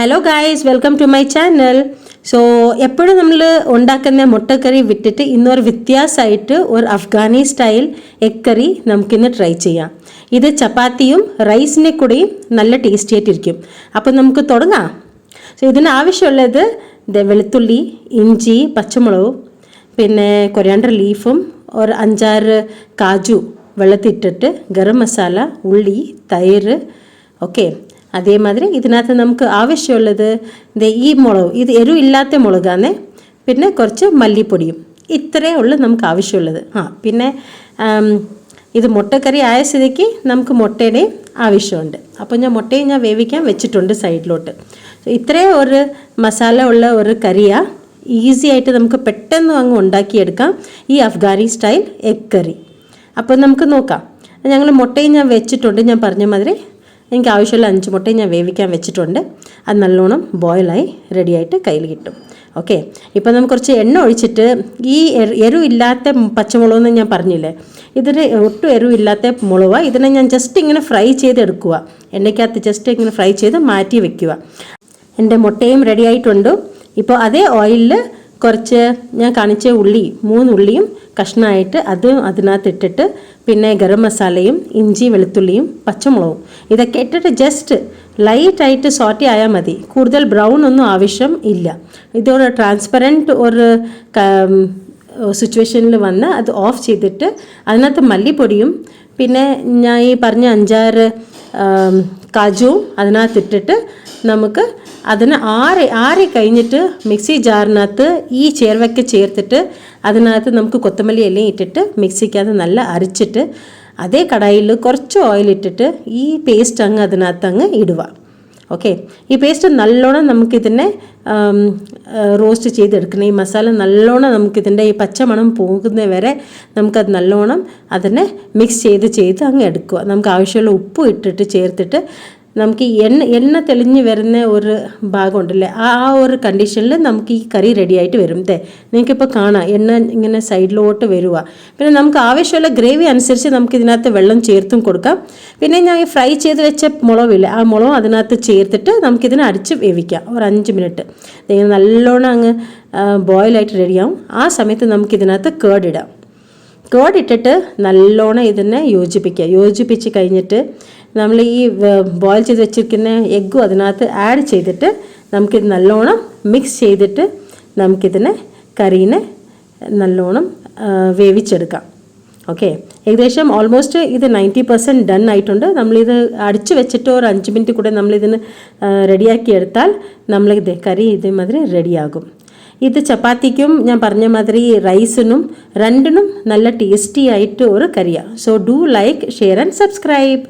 Hello guys welcome to my channel so എപ്പോഴും നമ്മൾ ഉണ്ടാക്കുന്ന മുട്ടക്കറി വിട്ടിട്ട് ഇന്നൊരു വ്യത്യാസമായിട്ട് ഒരു അഫ്ഗാനി സ്റ്റൈൽ എഗ് കറി നമുക്കിന്ന് ട്രൈ ചെയ്യാം. ഇത് ചപ്പാത്തിയും റൈസിനെ കൂടെയും നല്ല ടേസ്റ്റി ആയിട്ടിരിക്കും. അപ്പോൾ നമുക്ക് തുടങ്ങാം. സോ ഇതിന് ആവശ്യമുള്ളത് വെളുത്തുള്ളി ഇഞ്ചി പച്ചമുളകും പിന്നെ കൊറിയാണ്ടർ ലീഫും ഒരു അഞ്ചാറ് കാജു വെള്ളത്തിട്ടിട്ട് ഗരം മസാല ഉള്ളി തൈര് ഓക്കെ അതേമാതിരി ഇതിനകത്ത് നമുക്ക് ആവശ്യമുള്ളത് ഈ മുളക് ഇത് എരിവില്ലാത്ത മുളകാണ് പിന്നെ കുറച്ച് മല്ലിപ്പൊടിയും. ഇത്രയേ ഉള്ളൂ നമുക്ക് ആവശ്യമുള്ളത്. ആ പിന്നെ ഇത് മുട്ടക്കറി ആയ സ്ഥിതിക്ക് നമുക്ക് മുട്ടയുടെയും ആവശ്യമുണ്ട്. അപ്പോൾ ഞാൻ മുട്ടയും ഞാൻ വേവിക്കാൻ വെച്ചിട്ടുണ്ട് സൈഡിലോട്ട്. ഇത്രയും ഒരു മസാല ഉള്ള ഒരു കറിയാണ് ഈസി ആയിട്ട് നമുക്ക് പെട്ടെന്ന് അങ്ങ് ഉണ്ടാക്കിയെടുക്കാം. ഈ അഫ്ഗാനി സ്റ്റൈൽ എഗ് കറി. അപ്പോൾ നമുക്ക് നോക്കാം. ഞങ്ങൾ മുട്ടയും ഞാൻ വെച്ചിട്ടുണ്ട്. ഞാൻ പറഞ്ഞ മാതിരി എനിക്ക് ആവശ്യമുള്ള അഞ്ച് മുട്ടയും ഞാൻ വേവിക്കാൻ വെച്ചിട്ടുണ്ട്. അത് നല്ലോണം ബോയിലായി റെഡിയായിട്ട് കയ്യിൽ കിട്ടും. ഓക്കെ ഇപ്പം നമുക്ക് കുറച്ച് എണ്ണ ഒഴിച്ചിട്ട് ഈ എരു എരിവില്ലാത്ത പച്ചമുളകെന്ന് ഞാൻ പറഞ്ഞില്ലേ? ഇതിന് ഒട്ടും എരിവില്ലാത്ത മുളക് ഇതിനെ ഞാൻ ജസ്റ്റ് ഇങ്ങനെ ഫ്രൈ ചെയ്തെടുക്കുക. എണ്ണയ്ക്കകത്ത് ജസ്റ്റ് ഇങ്ങനെ ഫ്രൈ ചെയ്ത് മാറ്റി വെക്കുക. എന്റെ മുട്ടയും റെഡി ആയിട്ടുണ്ട്. ഇപ്പോൾ അതേ ഓയിലിൽ കുറച്ച് ഞാൻ കാണിച്ച ഉള്ളി മൂന്ന് ഉള്ളിയും കഷ്ണമായിട്ട് അത് അതിനകത്ത് ഇട്ടിട്ട് പിന്നെ ഗരം മസാലയും ഇഞ്ചി വെളുത്തുള്ളിയും പച്ചമുളകും. ഇതൊക്കെ ഇട്ടിട്ട് ജസ്റ്റ് ലൈറ്റായിട്ട് സോട്ടി ആയാൽ മതി. കൂടുതൽ ബ്രൗൺ ഒന്നും ആവശ്യം ഇല്ല. ഇതൊരു ട്രാൻസ്പെറന്റ് ഒരു സിറ്റുവേഷനിൽ വന്ന് അത് ഓഫ് ചെയ്തിട്ട് അതിനകത്ത് മല്ലിപ്പൊടിയും പിന്നെ ഞാൻ ഈ പറഞ്ഞ അഞ്ചാറ് കാജുവും അതിനകത്തിട്ടിട്ട് നമുക്ക് അതിന് ആറി ആറി കഴിഞ്ഞിട്ട് മിക്സി ജാറിനകത്ത് ഈ ചേർവയ്ക്ക് ചേർത്തിട്ട് അതിനകത്ത് നമുക്ക് കൊത്തമല്ലി എല്ലാം ഇട്ടിട്ട് മിക്സിക്കകത്ത് നല്ല അരച്ചിട്ട് അതേ കടായിൽ കുറച്ച് ഓയിൽ ഇട്ടിട്ട് ഈ പേസ്റ്റ് അങ്ങ് അതിനകത്ത് അങ്ങ് ഇടുക. ഓക്കെ ഈ പേസ്റ്റ് നല്ലോണം നമുക്കിതിനെ റോസ്റ്റ് ചെയ്തെടുക്കണം. ഈ മസാല നല്ലോണം നമുക്കിതിന്റെ ഈ പച്ചമണം പോകുന്ന വരെ നമുക്കത് നല്ലോണം അതിനെ മിക്സ് ചെയ്ത് ചെയ്ത് അങ്ങ് എടുക്കുക. നമുക്ക് ആവശ്യമുള്ള ഉപ്പ് ഇട്ടിട്ട് ചേർത്തിട്ട് നമുക്ക് എണ്ണ എണ്ണ തെളിഞ്ഞ് വരുന്ന ഒരു ഭാഗമുണ്ടല്ലേ? ആ ആ ഒരു കണ്ടീഷനിൽ നമുക്ക് ഈ കറി റെഡിയായിട്ട് വരും ദേ നിങ്ങൾക്കിപ്പോൾ കാണാം എണ്ണ ഇങ്ങനെ സൈഡിലോട്ട് വരുക പിന്നെ നമുക്ക് ആവശ്യമുള്ള ഗ്രേവി അനുസരിച്ച് നമുക്ക് ഇതിനകത്ത് വെള്ളം ചേർത്തും കൊടുക്കാം. പിന്നെ ഞാൻ ഈ ഫ്രൈ ചെയ്ത് വെച്ച മുളകില്ല ആ മുളകും അതിനകത്ത് ചേർത്തിട്ട് നമുക്കിതിനെ അടിച്ച് വേവിക്കാം ഒരു അഞ്ച് മിനിറ്റ്. ഇങ്ങനെ നല്ലോണം അങ്ങ് ബോയിലായിട്ട് റെഡിയാവും ആ സമയത്ത് നമുക്കിതിനകത്ത് കേടിടാം കേടിട്ടിട്ട് നല്ലോണം ഇതിനെ യോജിപ്പിക്കുക. യോജിപ്പിച്ച് കഴിഞ്ഞിട്ട് നമ്മൾ ഈ ബോയിൽ ചെയ്ത് വെച്ചിരിക്കുന്ന എഗ്ഗും അതിനകത്ത് ആഡ് ചെയ്തിട്ട് നമുക്കിത് നല്ലോണം മിക്സ് ചെയ്തിട്ട് നമുക്കിതിനെ കറീനെ നല്ലോണം വേവിച്ചെടുക്കാം. ഓക്കെ ഏകദേശം ഓൾമോസ്റ്റ് ഇത് നയന്റി പെർസെന്റ് ഡൺ ആയിട്ടുണ്ട്. നമ്മളിത് അടിച്ചു വെച്ചിട്ട് ഒരു അഞ്ച് മിനിറ്റ് കൂടെ നമ്മളിതിന് റെഡിയാക്കി എടുത്താൽ ഇത് കറി ഇതേമാതിരി റെഡിയാകും ഇത് ചപ്പാത്തിക്കും ഞാൻ പറഞ്ഞ മാതിരി റൈസിനും രണ്ടിനും നല്ല ടേസ്റ്റി ആയിട്ട് ഒരു കറിയാണ് so do like share and subscribe